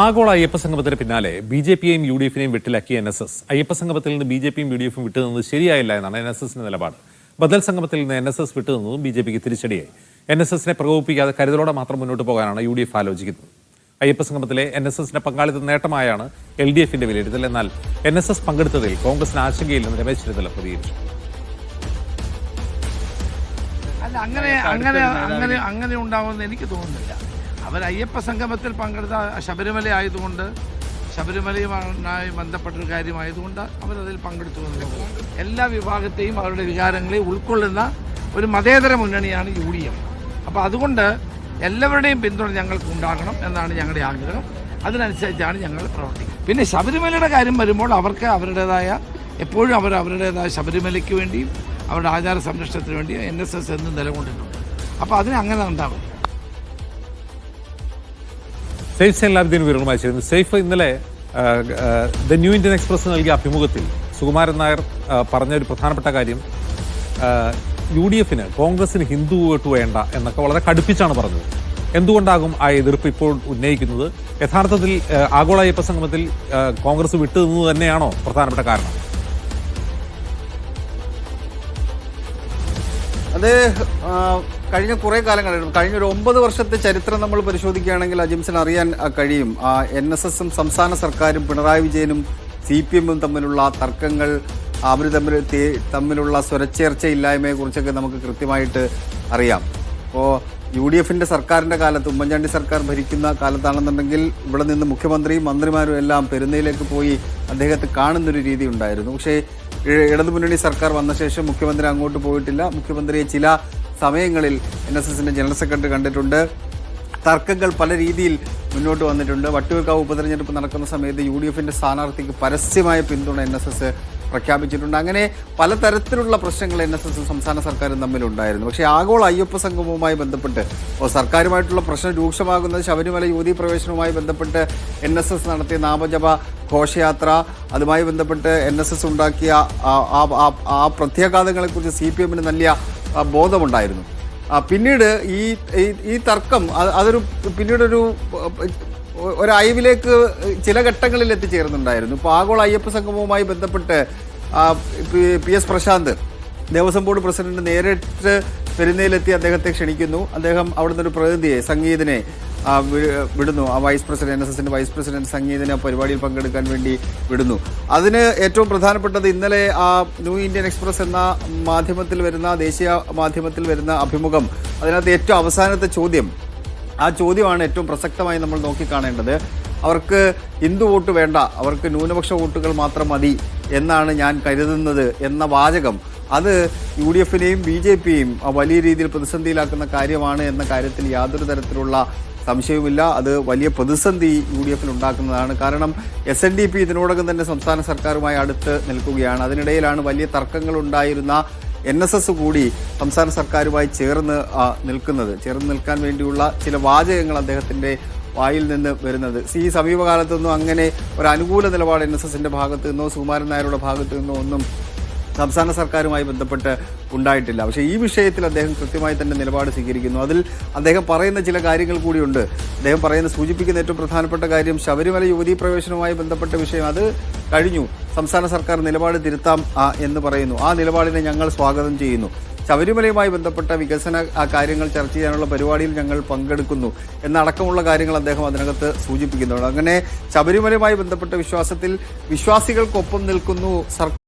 ആഗോള അയ്യപ്പ സംഗമത്തിന് പിന്നാലെ ബി ജെ പിയെയും യു ഡി എഫിനെയും വിട്ടിലാക്കിയ എൻ എസ് എസ്. അയ്യപ്പ സംഗമത്തിൽ നിന്ന് ബി ജെ പിയും യു ഡി എഫും വിട്ടുനിന്നത് ശരിയായില്ല എന്നാണ് എൻ എസ് എസിന്റെ നിലപാട്. ബദൽ സംഗമത്തിൽ നിന്ന് എൻ എസ് എസ് വിട്ടുനിന്നതും ബി ജെ പിക്ക് തിരിച്ചടിയായി. എൻ എസ് എസിനെ പ്രകോപിപ്പിക്കാതെ കരുതലോടെ മാത്രം മുന്നോട്ട് പോകാനാണ് യു ഡി എഫ് ആലോചിക്കുന്നത്. അയ്യപ്പ സംഗമത്തിലെ എൻ എസ് എസിന്റെ പങ്കാളിത്ത നേട്ടമായാണ് എൽ ഡി എഫിന്റെ വിലയിരുത്തൽ. എന്നാൽ എൻ എസ് എസ് പങ്കെടുത്തതിൽ കോൺഗ്രസിന് ആശങ്കയില്ലെന്ന് രമേശ് ചെന്നിത്തല പ്രതികരിച്ചു. അല്ല അങ്ങനെ അങ്ങനെ അങ്ങനെ അങ്ങനെ ഉണ്ടാവുമെന്ന് എനിക്ക് തോന്നുന്നില്ല. അവർ അയ്യപ്പ സംഗമത്തിൽ പങ്കെടുത്ത ശബരിമല ആയതുകൊണ്ട് ശബരിമലയുമായി ബന്ധപ്പെട്ടൊരു കാര്യമായതുകൊണ്ട് അവരതിൽ പങ്കെടുത്തു വന്നു എല്ലാ വിഭാഗത്തെയും അവരുടെ വികാരങ്ങളെ ഉൾക്കൊള്ളുന്ന ഒരു മതേതര മുന്നണിയാണ് യു ഡി എഫ്. അപ്പോൾ അതുകൊണ്ട് എല്ലാവരുടെയും പിന്തുണ ഞങ്ങൾക്ക് ഉണ്ടാകണം എന്നാണ് ഞങ്ങളുടെ ആഗ്രഹം. അതിനനുസരിച്ചാണ് ഞങ്ങൾ പ്രവർത്തിക്കുന്നത്. പിന്നെ ശബരിമലയുടെ കാര്യം വരുമ്പോൾ അവർക്ക് അവരുടേതായ എപ്പോഴും അവർ അവരുടേതായ ശബരിമലയ്ക്ക് വേണ്ടിയും അവരുടെ ആചാര സംരക്ഷണത്തിന് വേണ്ടിയും എൻ എസ് എസ് എന്നും നിലകൊണ്ടിട്ടുണ്ട്. അപ്പോൾ അതിന് അങ്ങനെ ഉണ്ടാകും സേഫ് സൈലാബ്ദീൻ വിവരങ്ങളുമായി ചേരുന്നു. സേഫ് ഇന്നലെ ദ ന്യൂ ഇന്ത്യൻ എക്സ്പ്രസ് നൽകിയ അഭിമുഖത്തിൽ സുകുമാരൻ നായർ പറഞ്ഞ ഒരു പ്രധാനപ്പെട്ട കാര്യം യു ഡി എഫിന് കോൺഗ്രസിന് ഹിന്ദു വോട്ട് വേണ്ട എന്നൊക്കെ വളരെ കടുപ്പിച്ചാണ് പറഞ്ഞത്. എന്തുകൊണ്ടാകും ആ എതിർപ്പ് ഇപ്പോൾ ഉന്നയിക്കുന്നത്? യഥാർത്ഥത്തിൽ ആഗോള അയ്യപ്പ സംഗമത്തിൽ കോൺഗ്രസ് വിട്ടുനിന്നത് തന്നെയാണോ പ്രധാനപ്പെട്ട കാരണം? അത് കഴിഞ്ഞ കുറേ കണ്ടിരുന്നു കഴിഞ്ഞ ഒരു ഒമ്പത് വർഷത്തെ ചരിത്രം നമ്മൾ പരിശോധിക്കുകയാണെങ്കിൽ അജിംസിന് അറിയാൻ കഴിയും. എൻ എസ് എസും സംസ്ഥാന സർക്കാരും പിണറായി വിജയനും സി പി എമ്മും തമ്മിലുള്ള തർക്കങ്ങൾ അവർ തമ്മിൽ തമ്മിലുള്ള സ്വരച്ചേർച്ചയില്ലായ്മയെ കുറിച്ചൊക്കെ നമുക്ക് കൃത്യമായിട്ട് അറിയാം. അപ്പോൾ യു ഡി എഫിന്റെ സർക്കാരിന്റെ കാലത്ത് ഉമ്മൻചാണ്ടി സർക്കാർ ഭരിക്കുന്ന കാലത്താണെന്നുണ്ടെങ്കിൽ ഇവിടെ നിന്ന് മുഖ്യമന്ത്രിയും മന്ത്രിമാരും എല്ലാം പെരുന്നയിലേക്ക് പോയി അദ്ദേഹത്തെ കാണുന്നൊരു രീതി ഉണ്ടായിരുന്നു. പക്ഷേ ഇടതുമുന്നണി സർക്കാർ വന്ന ശേഷം മുഖ്യമന്ത്രി അങ്ങോട്ട് പോയിട്ടില്ല. മുഖ്യമന്ത്രിയെ ചില സമയങ്ങളിൽ എൻ എസ് എസിന്റെ ജനറൽ സെക്രട്ടറി കണ്ടിട്ടുണ്ട്. തർക്കങ്ങൾ പല രീതിയിൽ മുന്നോട്ട് വന്നിട്ടുണ്ട്. വട്ടിയൂർക്കാവ് ഉപതെരഞ്ഞെടുപ്പ് നടക്കുന്ന സമയത്ത് യു ഡി എഫിന്റെ സ്ഥാനാർത്ഥിക്ക് പരസ്യമായ പിന്തുണ എൻ എസ് എസ് പ്രഖ്യാപിച്ചിട്ടുണ്ട്. അങ്ങനെ പലതരത്തിലുള്ള പ്രശ്നങ്ങൾ എൻ എസ് എസും സംസ്ഥാന സർക്കാരും തമ്മിലുണ്ടായിരുന്നു. പക്ഷേ ആഗോള അയ്യപ്പ സംഗമവുമായി ബന്ധപ്പെട്ട് സർക്കാരുമായിട്ടുള്ള പ്രശ്നം രൂക്ഷമാകുന്നത് ശബരിമല യുവതി പ്രവേശനവുമായി ബന്ധപ്പെട്ട് എൻ എസ് എസ് നടത്തിയ നാമജപ ഘോഷയാത്ര അതുമായി ബന്ധപ്പെട്ട് എൻ എസ് എസ് ഉണ്ടാക്കിയ ആ- പ്രത്യാഘാതങ്ങളെക്കുറിച്ച് സി പി എമ്മിന് നല്ല ബോധമുണ്ടായിരുന്നു. പിന്നീട് ഈ ഈ- തർക്കം അതൊരു പിന്നീടൊരു ഒരു അയവിലേക്ക് ചില ഘട്ടങ്ങളിൽ എത്തിച്ചേർന്നുണ്ടായിരുന്നു. ഇപ്പോൾ ആഗോള അയ്യപ്പ സംഗമവുമായി ബന്ധപ്പെട്ട് P- S Prashanth Devaswom board president നേരിട്ട് പെരുന്നയിലെത്തി അദ്ദേഹത്തെ ക്ഷണിക്കുന്നു. അദ്ദേഹം അവിടുന്ന് ഒരു പ്രതിനിധിയെ സംഗീതനെ വിടുന്നു. ആ വൈസ് പ്രസിഡന്റ് എൻ എസ് എസിന്റെ വൈസ് പ്രസിഡന്റ് സംഗീതനെ പരിപാടിയിൽ പങ്കെടുക്കാൻ വേണ്ടി വിടുന്നു. അതിന് ഏറ്റവും പ്രധാനപ്പെട്ടത് ഇന്നലെ ആ ന്യൂ ഇന്ത്യൻ എക്സ്പ്രസ് എന്ന മാധ്യമത്തിൽ വരുന്ന ദേശീയ മാധ്യമത്തിൽ വരുന്ന അഭിമുഖം. അതിനകത്ത് ഏറ്റവും അവസാനത്തെ ചോദ്യം. ആ ചോദ്യമാണ് ഏറ്റവും പ്രസക്തമായി നമ്മൾ നോക്കിക്കാണേണ്ടത്. അവർക്ക് ഹിന്ദു വോട്ട് വേണ്ട. അവർക്ക് ന്യൂനപക്ഷ വോട്ടുകൾ മാത്രം മതി. എന്നാണ് ഞാൻ കരുതുന്നത് എന്ന വാചകം. അത് യു ഡി എഫിനെയും ബി ജെ പിയെയും വലിയ രീതിയിൽ പ്രതിസന്ധിയിലാക്കുന്ന കാര്യമാണ് എന്ന കാര്യത്തിൽ യാതൊരു തരത്തിലുള്ള സംശയവുമില്ല. അത് വലിയ പ്രതിസന്ധി യു ഡി എഫിൽ ഉണ്ടാക്കുന്നതാണ്. കാരണം എസ് എൻ ഡി പി ഇതിനോടകം തന്നെ സംസ്ഥാന സർക്കാരുമായി അടുത്ത് നിൽക്കുകയാണ്. അതിനിടയിലാണ് വലിയ തർക്കങ്ങൾ ഉണ്ടായിരുന്ന എൻ എസ് എസ് കൂടി സംസ്ഥാന സർക്കാരുമായി ചേർന്ന് നിൽക്കുന്നത്. ചേർന്ന് നിൽക്കാൻ വേണ്ടിയുള്ള ചില വാചകങ്ങൾ അദ്ദേഹത്തിന്റെ വായിൽ നിന്ന് വരുന്നത്. ഈ സമീപകാലത്തൊന്നും അങ്ങനെ ഒരു അനുകൂല നിലപാട് എൻ എസ് എസിന്റെ ഭാഗത്തു നിന്നോ സുകുമാരൻ നായരുടെ ഭാഗത്തു നിന്നോ ഒന്നും സംസ്ഥാന സർക്കാരുമായി ബന്ധപ്പെട്ട് ഉണ്ടായിട്ടില്ല. പക്ഷേ ഈ വിഷയത്തിൽ അദ്ദേഹം കൃത്യമായി തന്നെ നിലപാട് സ്വീകരിക്കുന്നു. അതിൽ അദ്ദേഹം പറയുന്ന ചില കാര്യങ്ങൾ കൂടിയുണ്ട്. അദ്ദേഹം പറയുന്ന സൂചിപ്പിക്കുന്ന ഏറ്റവും പ്രധാനപ്പെട്ട കാര്യം ശബരിമല യുവതീ പ്രവേശനവുമായി ബന്ധപ്പെട്ട വിഷയം. അത് കഴിഞ്ഞു. സംസ്ഥാന സർക്കാർ നിലപാട് തിരുത്താം എന്ന് പറയുന്നു. ആ നിലപാടിനെ ഞങ്ങൾ സ്വാഗതം ചെയ്യുന്നു. ശബരിമലയുമായി ബന്ധപ്പെട്ട വികസന കാര്യങ്ങൾ ചർച്ച ചെയ്യാനുള്ള പരിപാടിയിൽ ഞങ്ങൾ പങ്കെടുക്കുന്നു എന്നടക്കമുള്ള കാര്യങ്ങൾ അദ്ദേഹം അതിനകത്ത് സൂചിപ്പിക്കുന്നുണ്ട്. അങ്ങനെ ശബരിമലയുമായി ബന്ധപ്പെട്ട വിശ്വാസത്തിൽ വിശ്വാസികൾക്കൊപ്പം നിൽക്കുന്നു സർക്കാർ